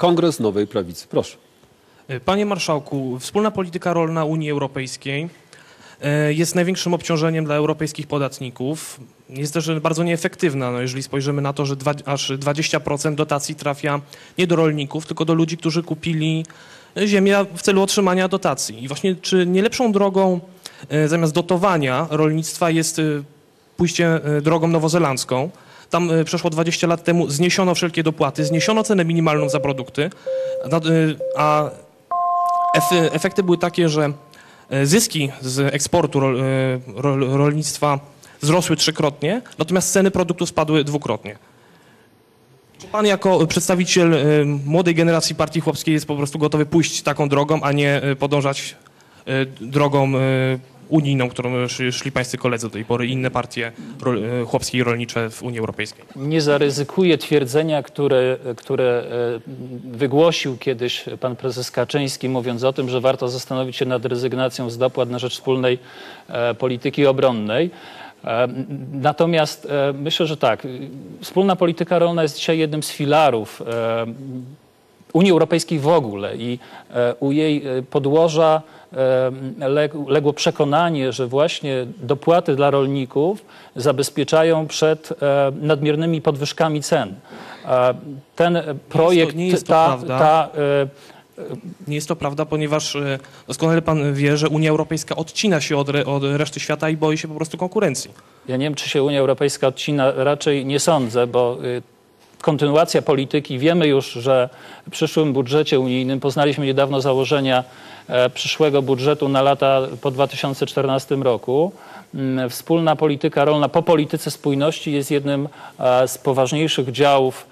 Kongres Nowej Prawicy. Proszę. Panie Marszałku, wspólna polityka rolna Unii Europejskiej e, jest największym obciążeniem dla europejskich podatników. Jest też bardzo nieefektywna, no jeżeli spojrzymy na to, że dwa, aż 20% dotacji trafia nie do rolników, tylko do ludzi, którzy kupili ziemię w celu otrzymania dotacji. I właśnie czy nie lepszą drogą e, zamiast dotowania rolnictwa jest e, pójście e, drogą nowozelandzką? Tam e, przeszło 20 lat temu zniesiono wszelkie dopłaty, zniesiono cenę minimalną za produkty, e, a Efe- Efekty były takie, że e, zyski z eksportu rol, rol, rolnictwa wzrosły trzykrotnie, natomiast ceny produktów spadły dwukrotnie. Czy pan jako przedstawiciel młodej generacji partii chłopskiej jest po prostu gotowy pójść taką drogą, a nie podążać drogą unijną, którą szli, pańscy koledzy do tej pory, i inne partie e, chłopskie i rolnicze w Unii Europejskiej? Nie zaryzykuję twierdzenia, które, które e, wygłosił kiedyś pan prezes Kaczyński, mówiąc o tym, że warto zastanowić się nad rezygnacją z dopłat na rzecz wspólnej e, polityki obronnej. Natomiast myślę, że tak, wspólna polityka rolna jest dzisiaj jednym z filarów Unii Europejskiej w ogóle i e, u jej e, podłoża e, leg- legło przekonanie, że właśnie dopłaty dla rolników zabezpieczają przed nadmiernymi podwyżkami cen. Ten projekt, nie jest to ta, prawda. ta e, Nie jest to prawda, ponieważ doskonale pan wie, że Unia Europejska odcina się od, re, od reszty świata i boi się po prostu konkurencji. Ja nie wiem, czy się Unia Europejska odcina, raczej nie sądzę, bo y, kontynuacja polityki, wiemy już, że w przyszłym budżecie unijnym, poznaliśmy niedawno założenia e, przyszłego budżetu na lata po 2014 roku. Mm, Wspólna polityka rolna po polityce spójności jest jednym e, z poważniejszych działów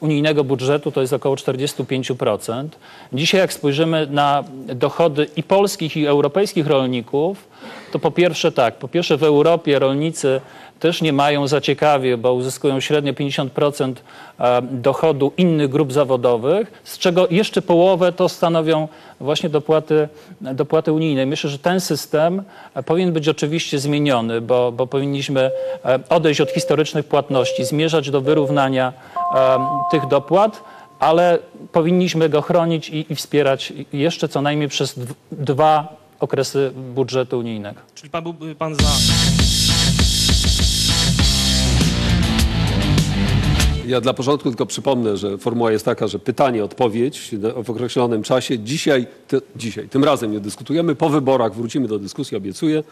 unijnego budżetu to jest około 45%. Dzisiaj jak spojrzymy na dochody i polskich i europejskich rolników, to po pierwsze tak, po pierwsze w Europie rolnicy też nie mają za ciekawie, bo uzyskują średnio 50% em, dochodu innych grup zawodowych, z czego jeszcze połowę to stanowią właśnie dopłaty, dopłaty unijne. Myślę, że ten system e, powinien być oczywiście zmieniony, bo, bo powinniśmy e, odejść od historycznych płatności, zmierzać do wyrównania tych dopłat, ale powinniśmy go chronić i, i wspierać jeszcze co najmniej przez dw- dwa okresy budżetu unijnego. Czyli pan byłby pan za. Ja dla porządku tylko przypomnę, że formuła jest taka, że pytanie, odpowiedź w określonym czasie. Dzisiaj, ty, dzisiaj, tym razem nie dyskutujemy. Po wyborach wrócimy do dyskusji, obiecuję.